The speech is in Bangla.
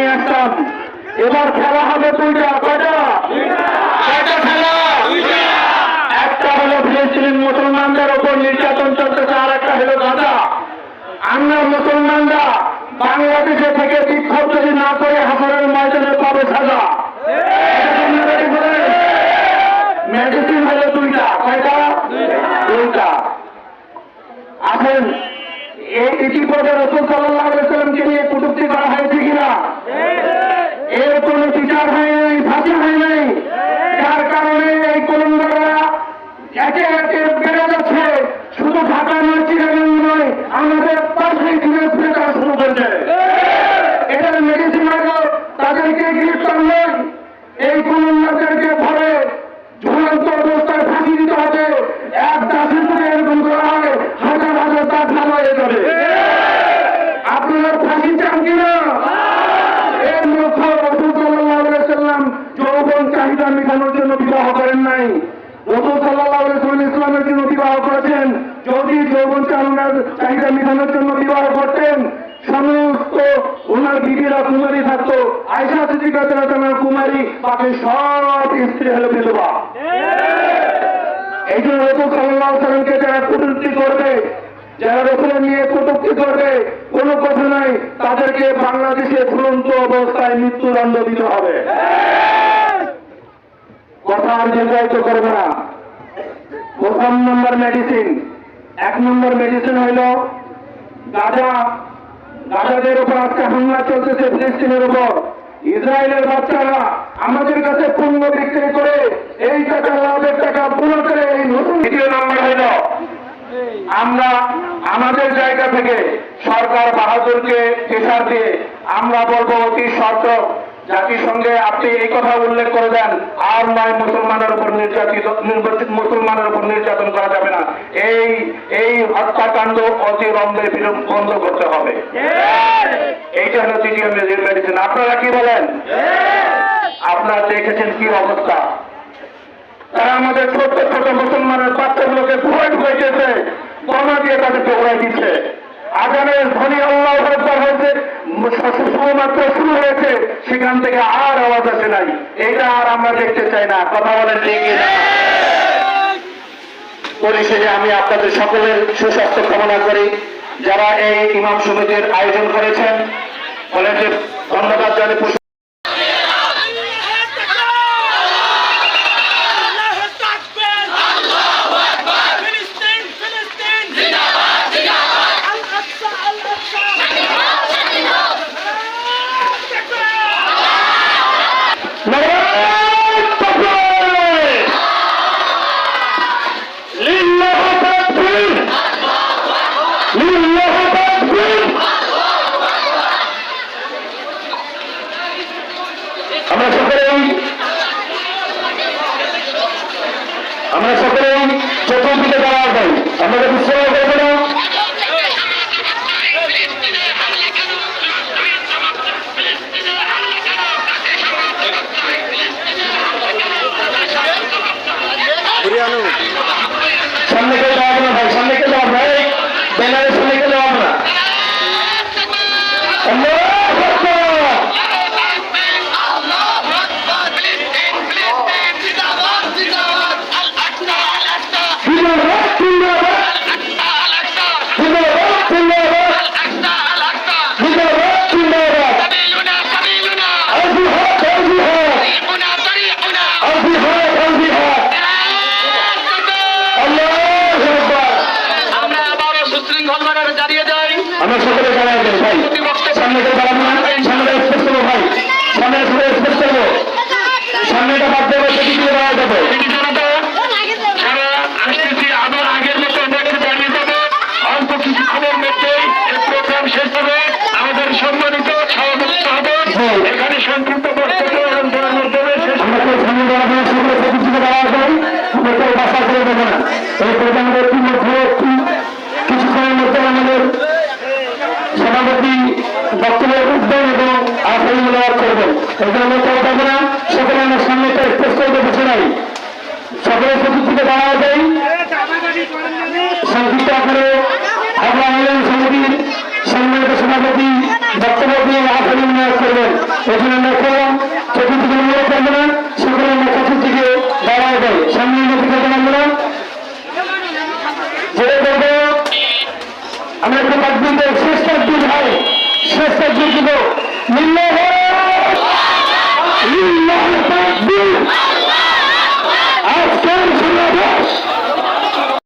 নিয়ে আসতাম এবার খেলা হবে দুইটা কয়টা? কয়টা খেলা? একটা হলো ফিলিস্তিন মুসলমানদের ওপর নির্যাতন চলতেছে আর একটা হলো গাজা। আমরা মুসলমানরা বাংলাদেশে থেকে বিক্ষোভ যদি না করে হাজারের ময়দানে পাবে সাজা। মেডিসিন হলো দুইটা কয়টা? দুইটা। আসেন এই ইতিপূর্বে রসুল সাল্লাহ সাল্লামকে নিয়ে কটুক্তি করা হয়েছে কিনা এর কোনো বিচার হয় নাই ফাঁসি হয় নাই যার কারণে এই কলম্বরা একে একে বেড়ে যাচ্ছে শুধু ঢাকা নয় চিরাগঞ্জ নয় আমাদের পাশেই দিনাজপুরে তারা শুরু করছে এটার মেডিসিন হলো তাদেরকে গ্রেফতার নয় এই কলম্বরদেরকে ধরে ঝুলন্ত অবস্থায় ফাঁসি দিতে হবে এক দাসের যদি এরকম করা হয় হাজার হাজার দাস ভালো হয়ে যাবে আপনারা ফাঁসি চান কিনা এর লক্ষ্য রসুল সাল্লাহ সাল্লাম যৌবন চাহিদা মেটানোর জন্য বিবাহ করেন নাই। রসুল সাল্লাহ সাল্লাম ইসলামের জন্য বিবাহ করেছেন। যদি যৌবন চালনার চাহিদা মেটানোর জন্য বিবাহ করতেন সমস্ত ওনার বিবিরা কুমারী থাকতো। আয়সা সিদ্দিকাতের কুমারী বাকি সব স্ত্রী হলো বিধবা। এই জন্য রসুল সাল্লাহ সাল্লামকে যারা কটূক্তি করবে যারা রসুলের নিয়ে কটূক্তি করবে কোনো কথা নাই তাদেরকে বাংলাদেশে ঝুলন্ত অবস্থায় মৃত্যুদণ্ড দিতে হবে। কথা আর দীর্ঘায়িত করবে না। প্রথম নম্বর মেডিসিন এক নম্বর মেডিসিন হইল গাজা। গাজাদের উপর আজকে হামলা চলতেছে ফিলিস্তিনের উপর। ইসরায়েলের বাচ্চারা আমাদের কাছে পণ্য বিক্রি করে এই টাকা লাভের টাকা পুরো করে এই নতুন দ্বিতীয় নম্বর হইল। আমরা আমাদের জায়গা থেকে সরকার বাহাদুরকে প্রেশার দিয়ে আমরা বলব অতি শর্ত জাতিসংঘে আপনি এই কথা উল্লেখ করে দেন, আর নয় মুসলমানের উপর নির্যাতিত মুসলমানের উপর নির্যাতন করা যাবে না। এই এই হত্যাকাণ্ড অতি রম্বে বিলম্ব বন্ধ করতে হবে। এইটা হলো তৃতীয় মেডিসিন আপনারা কি বলেন? আপনারা দেখেছেন কি অবস্থা? তারা আমাদের ছোট্ট ছোট মুসলমানের বাচ্চাগুলোকে ভয় ঢুকাইতেছে বোমা দিয়ে তাদেরকে উড়াই দিচ্ছে। আগানের ধ্বনি আল্লাহ হয়েছে শুধুমাত্র শুরু হয়েছে, সেখান থেকে আর আওয়াজ আসে নাই। এটা আর আমরা দেখতে চাই না, কথা বলেন ঠিক? পরিশেষে আমি আপনাদের সকলের সুস্বাস্থ্য কামনা করি। যারা এই ইমাম সমিতির আয়োজন করেছেন কলেজের ধন্যবাদ জানাই আমরা সকলেই আমরা সকলেই চতুর্দিকে দাঁড়া যাই আমাদের বিশ্বরায় করব না দেন ভাই সামনে দাঁড়াবো না সামনে স্পেস করব ভাই। সামনে স্পেস করব। সামনেটা বাদ দেবো সেটি দিয়ে দাঁড়া হবে। আমাদের সম্মানিত সভাপতি হবে এখানে সংক্ষিপ্ত বক্তব্য আমরা বাসা করে দেবো না। এই প্রোগ্রামের ইতিমধ্যে একটি কিছুক্ষণের মধ্যে আমাদের সভাপতি বক্তব্য বুঝবেন এবং আপনি মূল্যায়ন করবেন। এই জন্য যাব না। সেখানে আমার সামনে একটা স্পেস কিছু নাই। সকলের প্রতিষ্ঠিত দাঁড়া যাই আমরা